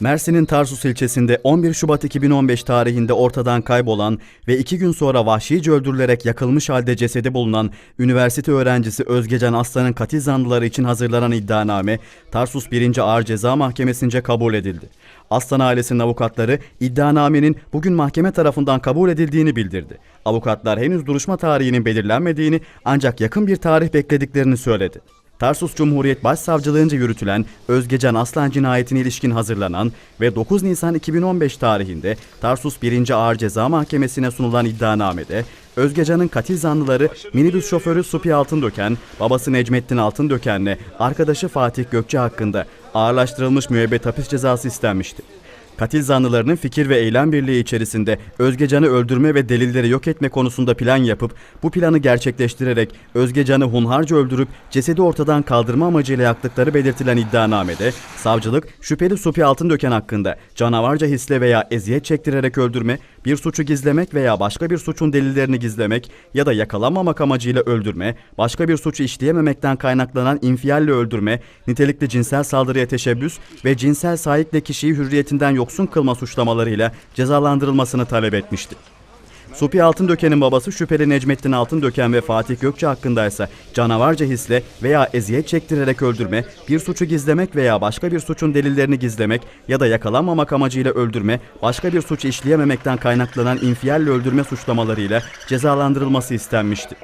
Mersin'in Tarsus ilçesinde 11 Şubat 2015 tarihinde ortadan kaybolan ve iki gün sonra vahşice öldürülerek yakılmış halde cesedi bulunan üniversite öğrencisi Özgecan Aslan'ın katil zanlıları için hazırlanan iddianame Tarsus 1. Ağır Ceza Mahkemesi'nce kabul edildi. Aslan ailesinin avukatları iddianamenin bugün mahkeme tarafından kabul edildiğini bildirdi. Avukatlar henüz duruşma tarihinin belirlenmediğini ancak yakın bir tarih beklediklerini söyledi. Tarsus Cumhuriyet Başsavcılığınca yürütülen Özgecan Aslan cinayetine ilişkin hazırlanan ve 9 Nisan 2015 tarihinde Tarsus 1. Ağır Ceza Mahkemesi'ne sunulan iddianamede Özgecan'ın katil zanlıları minibüs şoförü Supi Altındöken, babası Necmettin Altındöken'le arkadaşı Fatih Gökçe hakkında ağırlaştırılmış müebbet hapis cezası istenmişti. Katil zanlılarının fikir ve eylem birliği içerisinde Özgecan'ı öldürme ve delilleri yok etme konusunda plan yapıp bu planı gerçekleştirerek Özgecan'ı hunharca öldürüp cesedi ortadan kaldırma amacıyla yaktıkları belirtilen iddianamede savcılık şüpheli Supi Altındöken hakkında canavarca hisle veya eziyet çektirerek öldürme, bir suçu gizlemek veya başka bir suçun delillerini gizlemek ya da yakalanmamak amacıyla öldürme, başka bir suçu işleyememekten kaynaklanan infialle öldürme, nitelikli cinsel saldırıya teşebbüs ve cinsel sahiple kişiyi hürriyetinden yoksun kılma suçlamalarıyla cezalandırılmasını talep etmişti. Supi Altındöken'in babası şüpheli Necmettin Altındöken ve Fatih Gökçe hakkında ise canavarca hisle veya eziyet çektirerek öldürme, bir suçu gizlemek veya başka bir suçun delillerini gizlemek ya da yakalanmamak amacıyla öldürme, başka bir suç işleyememekten kaynaklanan infialle öldürme suçlamalarıyla cezalandırılması istenmişti.